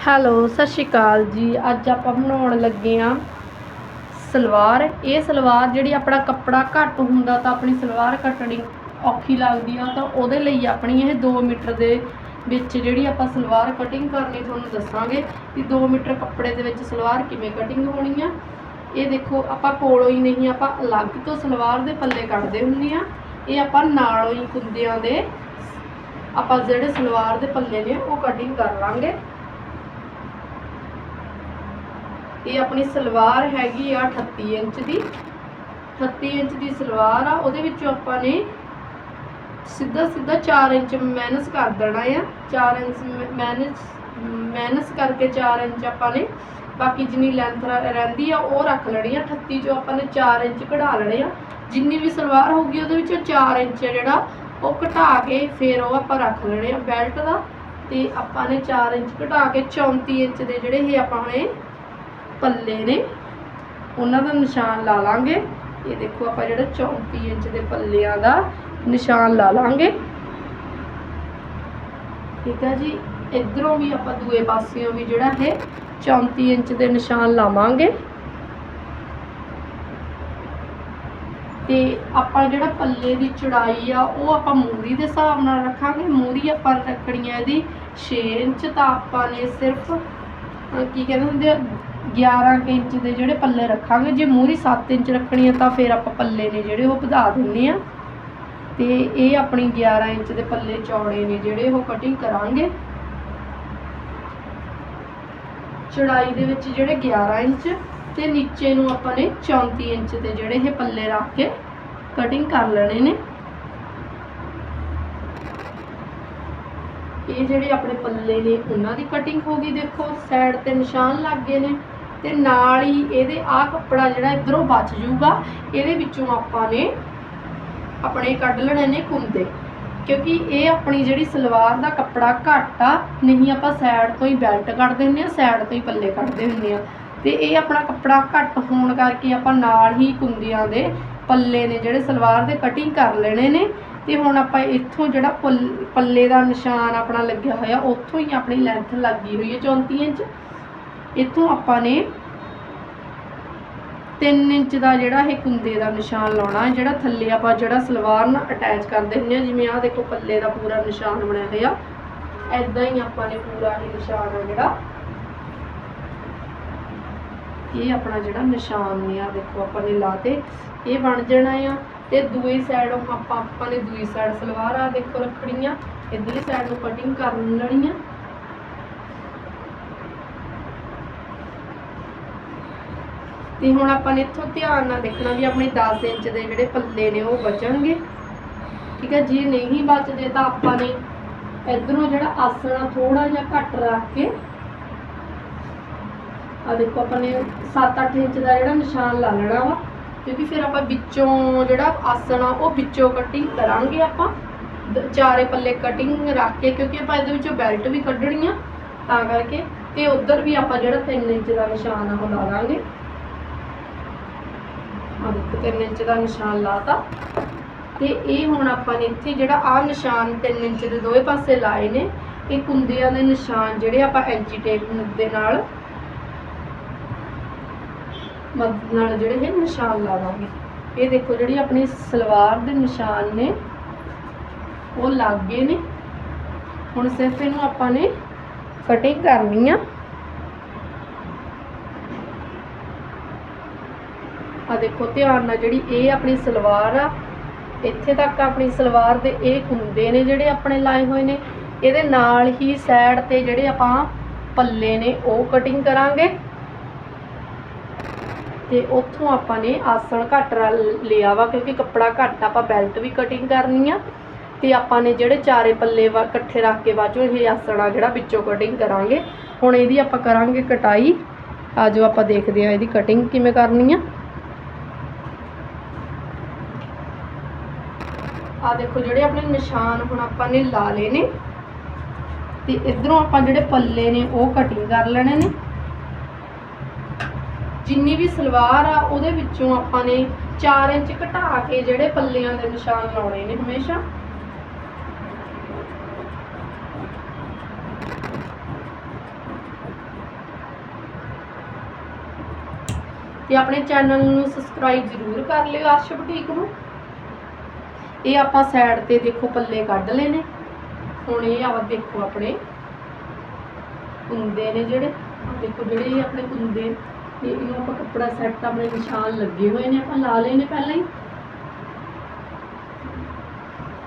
Hello, ਸਤਿ ਸ਼੍ਰੀ ਅਕਾਲ ਜੀ। ਅੱਜ ਆਪਾਂ ਬਣਾਉਣ ਲੱਗੇ ਆ ਸਲਵਾਰ। ਇਹ ਸਲਵਾਰ ਜਿਹੜੀ ਆਪਣਾ ਕੱਪੜਾ ਘੱਟ ਹੁੰਦਾ ਤਾਂ ਆਪਣੀ ਸਲਵਾਰ ਕੱਟਣੀ ਔਖੀ ਲੱਗਦੀ ਆ, ਤਾਂ ਉਹਦੇ ਲਈ ਆਪਣੀ ਇਹ 2 ਮੀਟਰ ਦੇ ਵਿੱਚ ਜਿਹੜੀ ਆਪਾਂ ਸਲਵਾਰ ਕਟਿੰਗ ਕਰਨੀ ਤੁਹਾਨੂੰ ਦੱਸਾਂਗੇ ਕਿ 2 ਮੀਟਰ ਕੱਪੜੇ ਦੇ ਵਿੱਚ ਸਲਵਾਰ ਕਿਵੇਂ ਕਟਿੰਗ ਹੋਣੀ ਆ। ਇਹ ਦੇਖੋ, ਆਪਾਂ ਕੋਲੋਂ ਹੀ ਨਹੀਂ, ਆਪਾਂ ਅਲੱਗ ਤੋਂ ਸਲਵਾਰ ਦੇ ਪੱਲੇ ਕੱਢਦੇ ਹੁੰਦੇ ਆ। ਇਹ ਆਪਾਂ ਨਾਲੋਂ ਹੀ ਕੁੰਦਿਆਂ ਦੇ ਆਪਾਂ ਜਿਹੜੇ ਸਲਵਾਰ ਦੇ ਪੱਲੇ ਨੇ ਉਹ ਕਟਿੰਗ ਕਰ ਲਾਂਗੇ। ਇਹ ਆਪਣੀ ਸਲਵਾਰ ਹੈਗੀ ਆ 38 ਇੰਚ ਦੀ। 38 ਇੰਚ ਦੀ ਸਲਵਾਰ ਆ, ਉਹਦੇ ਵਿੱਚੋਂ ਆਪਾਂ ਨੇ ਸਿੱਧਾ ਸਿੱਧਾ 4 ਇੰਚ ਮਾਈਨਸ ਕਰ ਦੇਣਾ ਆ। 4 ਇੰਚ ਮਾਈਨਸ ਮਾਈਨਸ ਕਰਕੇ 4 ਇੰਚ ਆਪਾਂ ਨੇ ਬਾਕੀ ਜਿੰਨੀ ਲੈਂਥ ਰਹਿੰਦੀ ਆ, ਉਹ ਰੱਖ ਲੈਣੀ ਆ। 38 ਚੋਂ ਆਪਾਂ ਨੇ 4 ਇੰਚ ਕਢਾ ਲੈਣੇ ਆ। ਜਿੰਨੀ ਵੀ ਸਲਵਾਰ ਹੋਊਗੀ ਉਹਦੇ ਵਿੱਚੋਂ 4 ਇੰਚ ਆ ਜਿਹੜਾ, ਉਹ ਘਟਾ ਕੇ ਫਿਰ ਉਹ ਆਪਾਂ ਰੱਖ ਲੈਣੇ ਆ ਬੈਲਟ ਦਾ। ਤੇ ਆਪਾਂ ਨੇ 4 ਇੰਚ ਘਟਾ ਕੇ 34 ਇੰਚ ਦੇ ਜਿਹੜੇ ਇਹ ਆਪਾਂ ਨੇ ਪੱਲੇ ਨੇ। ਉਹਨਾਂ ਦਾ ਨਿਸ਼ਾਨ ਲਾ ਲਾਂਗੇ। ਇਹ ਦੇਖੋ ਆਪਾਂ ਜਿਹੜਾ 34 ਇੰਚ ਦੇ ਪੱਲਿਆਂ ਦਾ ਨਿਸ਼ਾਨ ਲਾ ਲਾਂਗੇ। ਠੀਕ ਹੈ ਜੀ। ਇਧਰੋਂ ਵੀ ਆਪਾਂ ਦੂਏ ਪਾਸਿਓਂ ਵੀ ਜਿਹੜਾ ਹੈ 34 ਇੰਚ ਦੇ ਨਿਸ਼ਾਨ ਲਾਵਾਂਗੇ। ਤੇ ਆਪਾਂ ਜਿਹੜਾ ਪੱਲੇ ਦੀ ਚੌੜਾਈ ਆ, ਉਹ ਆਪਾਂ ਮੂਰੀ ਦੇ ਹਿਸਾਬ ਨਾਲ ਰੱਖਾਂਗੇ। ਮੂਰੀ ਆਪਾਂ ਰੱਖਣੀ ਹੈ ਇਹਦੀ 6 ਇੰਚ, ਤਾਂ ਆਪਾਂ ਨੇ ਸਿਰਫ ਕੀ ਕਹਿੰਦੇ ਹੁੰਦੇ ਆ 11 ਕੁ ਇੰਚ ਦੇ ਜਿਹੜੇ ਪੱਲੇ ਰੱਖਾਂਗੇ, ਜੇ ਮੂਰੀ 7 ਇੰਚ ਰੱਖਣੀ ਹੈ ਤਾਂ ਫਿਰ ਆਪਾਂ ਪੱਲੇ ਨੇ ਜਿਹੜੇ ਉਹ ਵਧਾ ਦਿੰਨੇ ਆ। ਤੇ ਇਹ ਆਪਣੀ 11 ਇੰਚ ਦੇ ਪੱਲੇ ਚੌੜੇ ਨੇ ਜਿਹੜੇ ਉਹ ਕਟਿੰਗ ਕਰਾਂਗੇ। ਚੌੜਾਈ ਦੇ ਵਿੱਚ ਜਿਹੜੇ 11 ਇੰਚ ਤੇ ਨੀਚੇ ਨੂੰ ਆਪਾਂ ਨੇ 34 ਇੰਚ ਦੇ ਜਿਹੜੇ ਇਹ ਪੱਲੇ ਰੱਖ ਕੇ ਕਟਿੰਗ ਕਰ ਲੈਣੇ ਨੇ। ਇਹ ਜਿਹੜੇ ਆਪਣੇ ਪੱਲੇ ਨੇ, ਉਹਨਾਂ ਦੀ ਕਟਿੰਗ ਹੋ ਗਈ ਦੇਖੋ ਸਾਈਡ ਤੇ ਨਿਸ਼ਾਨ ਲੱਗ ਗਏ ਨੇ ਤੇ ਨਾਲ ਹੀ ਇਹਦੇ ਆਹ ਕੱਪੜਾ ਜਿਹੜਾ ਇਧਰੋਂ ਬਚ ਜਾਊਗਾ, ਇਹਦੇ ਵਿੱਚੋਂ ਆਪਾਂ ਨੇ ਆਪਣੇ ਕੱਢ ਲੈਣੇ ਨੇ ਕੁੰਦੇ ਕਿਉਂਕਿ ਇਹ ਆਪਣੀ ਜਿਹੜੀ ਸਲਵਾਰ ਦਾ ਕੱਪੜਾ ਘੱਟ ਆ, ਨਹੀਂ ਆਪਾਂ ਸਾਈਡ ਤੋਂ ਹੀ ਬੈਲਟ ਕੱਢਦੇ ਦਿੰਦੇ ਆ ਸਾਈਡ ਤੋਂ ਹੀ ਪੱਲੇ ਕੱਢਦੇ ਹੁੰਦੇ ਆ। ਤੇ ਇਹ ਆਪਣਾ ਕੱਪੜਾ ਘੱਟ ਹੋਣ ਕਰਕੇ ਆਪਾਂ ਨਾਲ ਹੀ ਕੁੰਦੀਆਂ ਦੇ ਪੱਲੇ ਨੇ ਜਿਹੜੇ ਸਲਵਾਰ ਦੇ ਕਟਿੰਗ ਕਰ ਲੈਣੇ ਨੇ। ਤੇ ਹੁਣ ਆਪਾਂ ਇੱਥੋਂ ਜਿਹੜਾ ਪੱਲ- ਪੱਲੇ ਦਾ ਨਿਸ਼ਾਨ ਆਪਣਾ ਲੱਗਿਆ ਹੋਇਆ, ਉੱਥੋਂ ਹੀ ਆਪਣੀ ਲੈਂਥ ਲੱਗੀ ਹੋਈ ਹੈ 34 ਇੰਚ। ਇੱਥੋਂ ਆਪਾਂ ਨੇ 3 ਇੰਚ ਦਾ ਜਿਹੜਾ ਇਹ ਕੁੰਦੇ ਦਾ ਨਿਸ਼ਾਨ ਲਾਉਣਾ ਹੈ ਜਿਹੜਾ ਥੱਲੇ ਆਪਾਂ ਜਿਹੜਾ ਸਲਵਾਰ ਨਾਲ ਅਟੈਚ ਕਰਦੇ ਹੁੰਦੇ ਆ ਜਿਵੇਂ ਆਹ ਦੇਖੋ ਪੱਲੇ ਦਾ ਪੂਰਾ ਨਿਸ਼ਾਨ ਬਣਿਆ ਹੋਇਆ। ਐਦਾਂ ਹੀ ਆਪਾਂ ਨੇ ਪੂਰਾ ਇਹ ਨਿਸ਼ਾਨ ਆ ਜਿਹੜਾ। ਇਹ ਆਪਣਾ ਜਿਹੜਾ ਨਿਸ਼ਾਨ ਨੇ ਆ ਦੇਖੋ ਆਪਾਂ ਨੇ ਲਾਤੇ ਇਹ ਬਣ ਜਾਣਾ ਆ। ਤੇ ਦੂਈ ਸਾਈਡੋਂ ਆਪਾਂ ਆਪਾਂ ਨੇ ਦੂਈ ਸਾਈਡ ਸਲਵਾਰ ਆ ਦੇਖੋ ਰੱਖਣੀ ਆ ਇਧਰਲੀ ਸਾਈਡ ਨੂੰ ਕਟਿੰਗ ਕਰ ਲੈਣੀ ਆ ਤੇ ਹੁਣ ਆਪਾਂ ਨੇ ਇੱਥੋਂ ਧਿਆਨ ਨਾਲ ਦੇਖਣਾ ਵੀ ਆਪਣੇ 10 ਇੰਚ ਦੇ ਜਿਹੜੇ ਪੱਲੇ ਨੇ ਉਹ ਬਚਣਗੇ। ਠੀਕ ਹੈ ਜੇ ਨਹੀਂ ਬਚਦੇ ਤਾਂ ਆਪਾਂ ਨੇ ਇਧਰੋਂ ਜਿਹੜਾ ਆਸਣਾ ਥੋੜਾ ਜਿਹਾ ਘੱਟ ਰੱਖ ਕੇ ਆ ਦੇਖੋ ਆਪਾਂ ਨੇ 7-8 ਇੰਚ ਦਾ ਜਿਹੜਾ ਨਿਸ਼ਾਨ ਲਾ ਲੈਣਾ ਵਾ। ਕਿਉਂਕਿ ਫਿਰ ਆਪਾਂ ਵਿੱਚੋਂ ਜਿਹੜਾ ਆਸਣ ਆ, ਉਹ ਵਿੱਚੋਂ ਕਟਿੰਗ ਕਰਾਂਗੇ ਆਪਾਂ। ਦ- ਚਾਰੇ ਪੱਲੇ ਕਟਿੰਗ ਰੱਖ ਕੇ, ਕਿਉਂਕਿ ਆਪਾਂ ਇਹਦੇ ਵਿੱਚੋਂ ਬੈਲਟ ਵੀ ਕੱਢਣੀ ਆ, ਤਾਂ ਕਰਕੇ। ਤੇ ਉਧਰ ਵੀ ਆਪਾਂ ਜਿਹੜਾ 3 ਇੰਚ ਦਾ ਨਿਸ਼ਾਨ ਆ, ਉਹ ਲਾ ਦਾਂਗੇ। ਆ ਦੇਖੋ 3 ਇੰਚ ਦਾ ਨਿਸ਼ਾਨ ਲਾਤਾ। ਤੇ ਇਹ ਹੁਣ ਆਪਾਂ ਨੇ ਇੱਥੇ ਜਿਹੜਾ ਆ ਨਿਸ਼ਾਨ 3 ਇੰਚ ਦੇ ਦੋਵੇਂ ਪਾਸੇ ਲਾਏ ਨੇ। ਇਹ ਕੁੰਦਿਆਂ ਦੇ ਨਿਸ਼ਾਨ, ਜਿਹੜੇ ਆਪਾਂ ਐਂਚੀ ਟੇਪ ਦੇ ਨਾਲ ਮਦਦ ਨਾਲ ਜਿਹੜੇ ਇਹ ਨਿਸ਼ਾਨ ਲਾ ਦਾਂਗੇ ਇਹ ਦੇਖੋ ਜਿਹੜੀ ਆਪਣੀ ਸਲਵਾਰ ਦੇ ਨਿਸ਼ਾਨ ਨੇ, ਉਹ ਲੱਗ ਗਏ ਨੇ। ਹੁਣ ਸਿਰਫ ਇਹਨੂੰ ਆਪਾਂ ਨੇ ਕਟਿੰਗ ਕਰਨੀ ਆ। ਆ ਦੇਖੋ ਧਿਆਨ ਨਾਲ ਜਿਹੜੀ ਇਹ ਆਪਣੀ ਸਲਵਾਰ ਆ, ਇੱਥੇ ਤੱਕ ਆਪਣੀ ਸਲਵਾਰ ਦੇ ਇਹ ਕੁੰਦੇ ਨੇ ਜਿਹੜੇ ਆਪਣੇ ਲਾਏ ਹੋਏ ਨੇ। ਇਹਦੇ ਨਾਲ ਹੀ ਸਾਈਡ ਤੇ ਜਿਹੜੇ ਆਪਾਂ ਪੱਲੇ ਨੇ, ਉਹ ਕਟਿੰਗ ਕਰਾਂਗੇ। ਤੇ ਉੱਥੋਂ ਆਪਾਂ ਨੇ ਆਸਣ ਘੱਟ ਰ- ਲਿਆ ਵਾ, ਕਿਉਂਕਿ ਕੱਪੜਾ ਘੱਟ ਆਪਾਂ ਬੈਲਟ ਵੀ ਕਟਿੰਗ ਕਰਨੀ ਆ। ਤੇ ਆਪਾਂ ਨੇ ਜਿਹੜੇ ਚਾਰੇ ਪੱਲੇ ਵਾ ਇਕੱਠੇ ਰੱਖ ਕੇ ਬਾਅਦ ਚੋਂ ਇਹ ਆਸਣ ਆ ਜਿਹੜਾ ਵਿੱਚੋਂ ਕਟਿੰਗ ਕਰਾਂਗੇ। ਹੁਣ ਇਹਦੀ ਆਪਾਂ ਕਰਾਂਗੇ ਕਟਾਈ। ਆਜੋ ਆਪਾਂ ਦੇਖਦੇ ਹਾਂ ਇਹਦੀ ਕਟਿੰਗ ਕਿਵੇਂ ਕਰਨੀ ਆ। ਆ ਦੇਖੋ ਜਿਹੜੇ ਆਪਣੇ ਨਿਸ਼ਾਨ ਹੁਣ ਆਪਾਂ ਨੇ ਲਾ ਲਏ ਨੇ। ਤੇ ਇਧਰੋਂ ਆਪਾਂ ਜਿਹੜੇ ਪੱਲੇ ਨੇ ਉਹ ਕਟਿੰਗ ਕਰ ਲੈਣੇ ਨੇ। ਜਿੰਨੀ ਵੀ ਸਲਵਾਰ ਆ, ਉਹਦੇ ਵਿੱਚੋਂ ਆਪਾਂ ਨੇ 4 ਇੰਚ ਘਟਾ ਕੇ ਜਿਹੜੇ ਪੱਲਿਆਂ ਦੇ ਨਿਸ਼ਾਨ ਲਾਉਣੇ ਨੇ ਹਮੇਸ਼ਾ। ਤੇ ਆਪਣੇ ਚੈਨਲ ਨੂੰ ਸਬਸਕ੍ਰਾਈਬ ਜ਼ਰੂਰ ਕਰ ਲਿਓ ਆਰਸ਼ ਬੁਟੀਕ ਨੂੰ। ਇਹ ਆਪਾਂ ਸਾਈਡ ਤੇ ਦੇਖੋ ਪੱਲੇ ਕੱਢ ਲਏ ਹੁਣ ਇਹ ਆ ਦੇਖੋ ਆਪਣੇ। ਹੁੰਦੇ ਨੇ ਜਿਹੜੇ ਦੇਖੋ ਜਿਹੜੇ ਆਪਣੇ ਹੁੰਦੇ। ਤੇ ਇਹਨੂੰ ਆਪਾਂ ਕੱਪੜਾ ਸੈੱਟ ਆਪਣੇ ਨਿਸ਼ਾਨ ਲੱਗੇ ਹੋਏ ਨੇ, ਆਪਾਂ ਲਾ ਲਏ ਨੇ ਪਹਿਲਾਂ ਹੀ।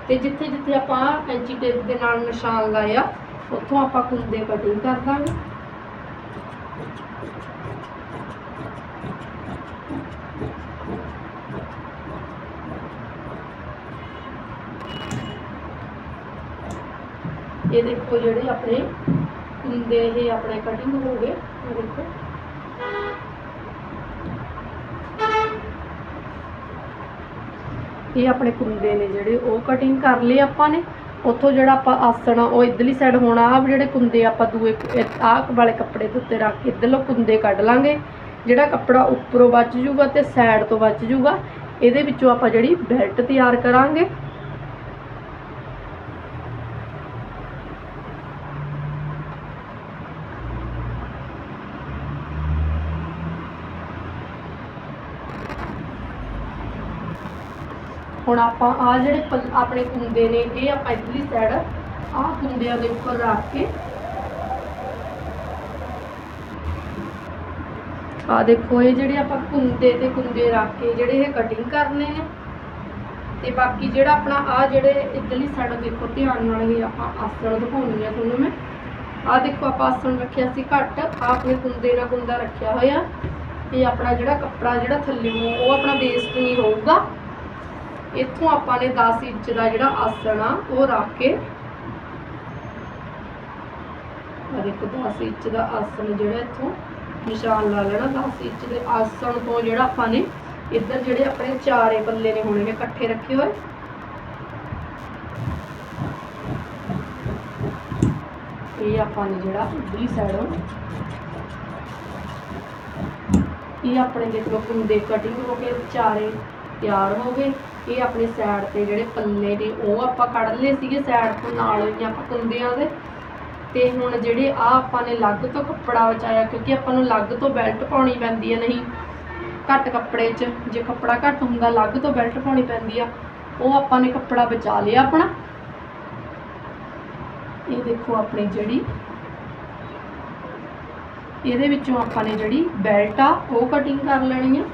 ਤੇ ਜਿੱਥੇ ਜਿੱਥੇ ਆਪਾਂ ਕੈਂਚੀ ਟੇਪ ਦੇ ਨਾਲ ਨਿਸ਼ਾਨ ਲਾਇਆ, ਉੱਥੋਂ ਆਪਾਂ ਕੁੰਦੇ ਕਟਿੰਗ ਕਰ ਦਾਂਗੇ। ਇਹ ਦੇਖੋ ਜਿਹੜੇ ਆਪਣੇ ਕੁੰਦੇ ਇਹ ਆਪਣੇ ਕਟਿੰਗ ਹੋ ਗਏ ਦੇਖੋ। ਇਹ ਆਪਣੇ ਕੁੰਦੇ ਨੇ ਜਿਹੜੇ ਉਹ ਕਟਿੰਗ ਕਰ ਲਏ ਆਪਾਂ ਨੇ। ਉੱਥੋਂ ਜਿਹੜਾ ਆਪਾਂ ਆਸਣ ਆ, ਉਹ ਇਧਰਲੀ ਸਾਈਡ ਹੋਣਾ ਆ ਜਿਹੜੇ ਕੁੰਦੇ ਆਪਾਂ ਦੂਏ ਆਹ ਵਾਲੇ ਕੱਪੜੇ ਦੇ ਉੱਤੇ ਰੱਖ ਕੇ ਇਧਰਲੋਂ ਕੁੰਦੇ ਕੱਢ ਲਾਂਗੇ। ਜਿਹੜਾ ਕੱਪੜਾ ਉੱਪਰੋਂ ਬਚ ਜੂਗਾ ਤੇ ਸਾਈਡ ਤੋਂ ਬਚ ਜੂਗਾ, ਇਹਦੇ ਵਿੱਚੋਂ ਆਪਾਂ ਜਿਹੜੀ ਬੈਲਟ ਤਿਆਰ ਕਰਾਂਗੇ। ਹੁਣ ਆਪਾਂ ਆ ਜਿਹੜੇ ਪੱਲ- ਆਪਣੇ ਕੁੰਦੇ ਨੇ, ਇਹ ਆਪਾਂ ਇਧਰਲੀ ਸਾਈਡ ਆਹ ਕੁੰਦਿਆਂ ਦੇ ਉੱਪਰ ਰੱਖ ਕੇ ਆ ਦੇਖੋ, ਇਹ ਜਿਹੜੇ ਆਪਾਂ ਕੁੰਦੇ ਤੇ ਕੁੰਦੇ ਰੱਖ ਕੇ ਜਿਹੜੇ ਇਹ ਕਟਿੰਗ ਕਰਨੇ ਨੇ ਤੇ ਬਾਕੀ ਜਿਹੜਾ ਆਪਣਾ ਆ ਜਿਹੜੇ ਇਧਰਲੀ ਸਾਈਡ ਦੇਖੋ, ਧਿਆਨ ਨਾਲ ਇਹ ਆਪਾਂ ਆਸਣ ਦਿਖਾਉਣੀ ਆ ਤੁਹਾਨੂੰ ਮੈਂ। ਆ ਦੇਖੋ, ਆਪਾਂ ਆਸਣ ਰੱਖਿਆ ਸੀ ਘੱਟ, ਆਹ ਆਪਣੇ ਕੁੰਦੇ ਨਾਲ ਕੁੰਦਾ ਰੱਖਿਆ ਹੋਇਆ। ਤੇ ਆਪਣਾ ਜਿਹੜਾ ਕੱਪੜਾ ਜਿਹੜਾ ਥੱਲੇੋਂ ਉਹ ਆਪਣਾ ਵੇਸਟ ਨਹੀਂ ਹੋਊਗਾ। ਇੱਥੋਂ ਆਪਾਂ ਨੇ 10 ਇੰਚ ਦਾ ਜਿਹੜਾ ਆਸਣ ਆ, ਉਹ ਰੱਖ ਕੇ ਆ ਦੇਖੋ 10 ਇੰਚ ਦਾ ਆਸਣ ਜਿਹੜਾ ਇੱਥੋਂ ਨਿਸ਼ਾਨ ਲਾ ਲੈਣਾ। 10 ਇੰਚ ਦੇ ਆਸਣ ਤੋਂ ਜਿਹੜਾ ਆਪਾਂ ਨੇ ਇੱਧਰ ਜਿਹੜੇ ਆਪਣੇ ਚਾਰੇ ਪੱਲੇ ਨੇ ਹੋਣੇ ਨੇ, ਇਕੱਠੇ ਰੱਖੇ ਹੋਏ। ਇਹ ਆਪਾਂ ਨੇ ਜਿਹੜਾ ਇੱਧਰਲੀ ਸਾਈਡੋਂ ਇਹ ਆਪਣੇ ਦੇਖੋ ਕੁੰਦੇ ਕਟਿੰਗ ਹੋ ਕੇ ਚਾਰੇ। ਤਿਆਰ ਹੋ ਗਏ। ਇਹ ਆਪਣੇ ਸਾਈਡ ਤੇ ਜਿਹੜੇ ਪੱਲੇ ਨੇ, ਉਹ ਆਪਾਂ ਕੱਢ ਲਏ ਸੀਗੇ ਸਾਈਡ ਤੋਂ ਨਾਲ ਹੀ ਆਪਾਂ ਕੁੰਦਿਆਂ ਦੇ। ਤੇ ਹੁਣ ਜਿਹੜੇ ਆ ਆਪਾਂ ਨੇ ਲੱਗ ਤੋਂ ਕੱਪੜਾ ਬਚਾਇਆ, ਕਿਉਂਕਿ ਆਪਾਂ ਨੂੰ ਲੱਗ ਤੋਂ ਬੈਲਟ ਪਾਉਣੀ ਪੈਂਦੀ ਹੈ ਨਹੀਂ ਘੱਟ ਕੱਪੜੇ 'ਚ। ਜੇ ਕੱਪੜਾ ਘੱਟ ਹੁੰਦਾ, ਲੱਗ ਤੋਂ ਬੈਲਟ ਪਾਉਣੀ ਪੈਂਦੀ ਆ, ਉਹ ਆਪਾਂ ਨੇ ਕੱਪੜਾ ਬਚਾ ਲਿਆ ਆਪਣਾ। ਇਹ ਦੇਖੋ ਆਪਣੀ ਜਿਹੜੀ, ਇਹਦੇ ਵਿੱਚੋਂ ਆਪਾਂ ਨੇ ਜਿਹੜੀ ਬੈਲਟ ਆ, ਉਹ ਕਟਿੰਗ ਕਰ ਲੈਣੀ ਆ।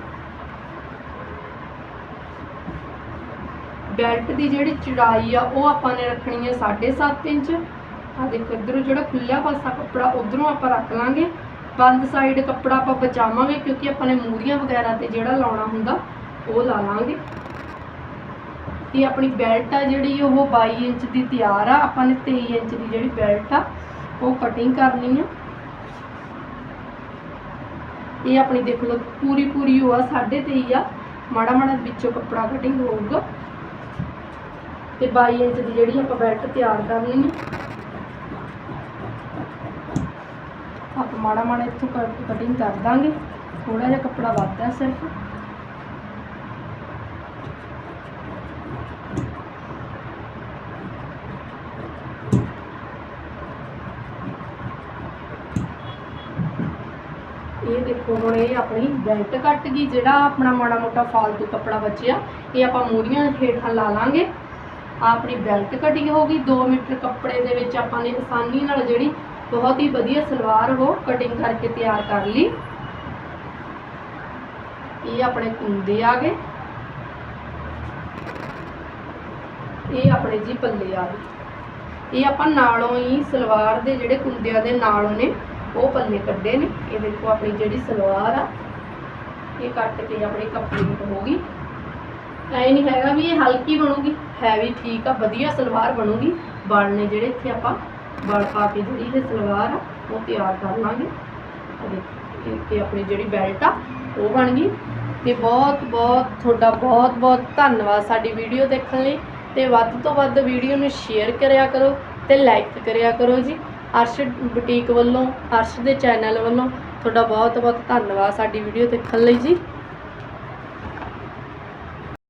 ਬੈਲਟ ਦੀ ਜਿਹੜੀ ਚੜਾਈ ਆ, ਉਹ ਆਪਾਂ ਨੇ ਰੱਖਣੀ ਹੈ 7.5 ਇੰਚ। ਆ ਦੇਖੋ, ਇਧਰੋਂ ਜਿਹੜਾ ਖੁੱਲਿਆ ਪਾਸਾ ਕੱਪੜਾ, ਉਧਰੋਂ ਆਪਾਂ ਰੱਖ ਲਾਂਗੇ। ਬੰਦ ਸਾਈਡ ਕੱਪੜਾ ਆਪਾਂ ਬਚਾਵਾਂਗੇ, ਕਿਉਂਕਿ ਆਪਾਂ ਨੇ ਮੂਰੀਆਂ ਵਗੈਰਾ ਤੇ ਜਿਹੜਾ ਲਾਉਣਾ ਹੁੰਦਾ, ਉਹ ਲਾ ਲਾਂਗੇ। ਤੇ ਆਪਣੀ ਬੈਲਟ ਆ ਜਿਹੜੀ, ਉਹ 22 ਇੰਚ ਦੀ ਤਿਆਰ ਆ। ਆਪਾਂ ਨੇ 23 ਇੰਚ ਦੀ ਜਿਹੜੀ ਬੈਲਟ ਆ, ਉਹ ਕਟਿੰਗ ਕਰਨੀ ਆ। ਇਹ ਆਪਣੀ ਦੇਖ ਲਓ ਪੂਰੀ ਪੂਰੀ ਉਹ ਆ 23.5 ਆ। ਮਾੜਾ ਮਾੜਾ ਵਿੱਚੋਂ ਕੱਪੜਾ ਕਟਿੰਗ ਹੋਊਗਾ। ਤੇ 22 ਇੰਚ ਦੀ ਜਿਹੜੀ ਆਪਾਂ ਬੈਲਟ ਤਿਆਰ ਕਰਨੀ ਹੈ ਆਪਾਂ ਮਾੜਾ ਮਾੜਾ ਇੱਥੋਂ ਕਟਿੰਗ ਕਰ ਦਾਂਗੇ। ਥੋੜਾ ਜਿਹਾ ਕੱਪੜਾ ਵੱਧ ਹੈ ਸਿਰਫ। ਇਹ ਦੇਖੋ ਹੁਣ ਇਹ ਆਪਣੀ ਬੈਲਟ ਕੱਟ ਗਈ। ਜਿਹੜਾ ਆਪਣਾ ਮਾੜਾ ਮੋਟਾ ਫਾਲਤੂ ਕੱਪੜਾ ਬਚਿਆ, ਇਹ ਆਪਾਂ ਮੂਰੀਆਂ ਹੇਠਾਂ ਲਾ ਲਾਂਗੇ। ਆਪਣੀ ਬੈਲਟ ਕਟਿੰਗ ਹੋ ਗਈ 2 ਮੀਟਰ ਕੱਪੜੇ ਦੇ ਵਿੱਚ ਆਪਾਂ ਨੇ ਆਸਾਨੀ ਨਾਲ ਜਿਹੜੀ ਬਹੁਤ ਹੀ ਵਧੀਆ ਸਲਵਾਰ ਉਹ ਕਟਿੰਗ ਕਰਕੇ ਤਿਆਰ ਕਰ ਲਈ। ਇਹ ਆਪਣੇ ਕੁੰਦੇ ਆ ਗਏ। ਇਹ ਆਪਣੇ ਜੀ ਪੱਲੇ ਆ ਗਏ। ਇਹ ਆਪਾਂ ਨਾਲੋਂ ਹੀ ਸਲਵਾਰ ਦੇ ਜਿਹੜੇ ਕੁੰਦਿਆਂ ਦੇ ਨਾਲੋਂ ਨੇ, ਉਹ ਪੱਲੇ ਕੱਢੇ ਨੇ। ਇਹ ਦੇਖੋ ਆਪਣੀ ਜਿਹੜੀ ਸਲਵਾਰ ਆ, ਇਹ ਕੱਟ ਕੇ ਆਪਣੀ ਕੰਪਲੀਟ ਹੋ ਗਈ। ਐ ਨਹੀਂ ਹੈਗਾ ਵੀ ਇਹ ਹਲਕੀ ਬਣੂਗੀ। ਹੈਵੀ ਠੀਕ ਆ, ਵਧੀਆ ਸਲਵਾਰ ਬਣੂਗੀ। ਬਲ ਨੇ ਜਿਹੜੇ ਇੱਥੇ ਆਪਾਂ ਬਲ ਪਾ ਕੇ ਜਿਹੜੀ ਇਹ ਸਲਵਾਰ ਆ, ਉਹ ਤਿਆਰ ਕਰ ਲਾਂਗੇ। ਆਹ ਤੇ ਆਪਣੀ ਜਿਹੜੀ ਬੈਲਟ ਆ, ਉਹ ਬਣ ਗਈ। ਤੇ ਬਹੁਤ ਬਹੁਤ, ਤੁਹਾਡਾ ਬਹੁਤ ਬਹੁਤ ਧੰਨਵਾਦ ਸਾਡੀ ਵੀਡੀਓ ਦੇਖਣ ਲਈ। ਤੇ ਵੱਧ ਤੋਂ ਵੱਧ ਵੀਡੀਓ ਨੂੰ ਸ਼ੇਅਰ ਕਰਿਆ ਕਰੋ ਤੇ ਲਾਈਕ ਕਰਿਆ ਕਰੋ ਜੀ। ਅਰਸ਼ ਬੁਟੀਕ ਵੱਲੋਂ, ਅਰਸ਼ ਦੇ ਚੈਨਲ ਵੱਲੋਂ ਤੁਹਾਡਾ ਬਹੁਤ ਬਹੁਤ ਧੰਨਵਾਦ ਸਾਡੀ ਵੀਡੀਓ ਦੇਖਣ ਲਈ ਜੀ।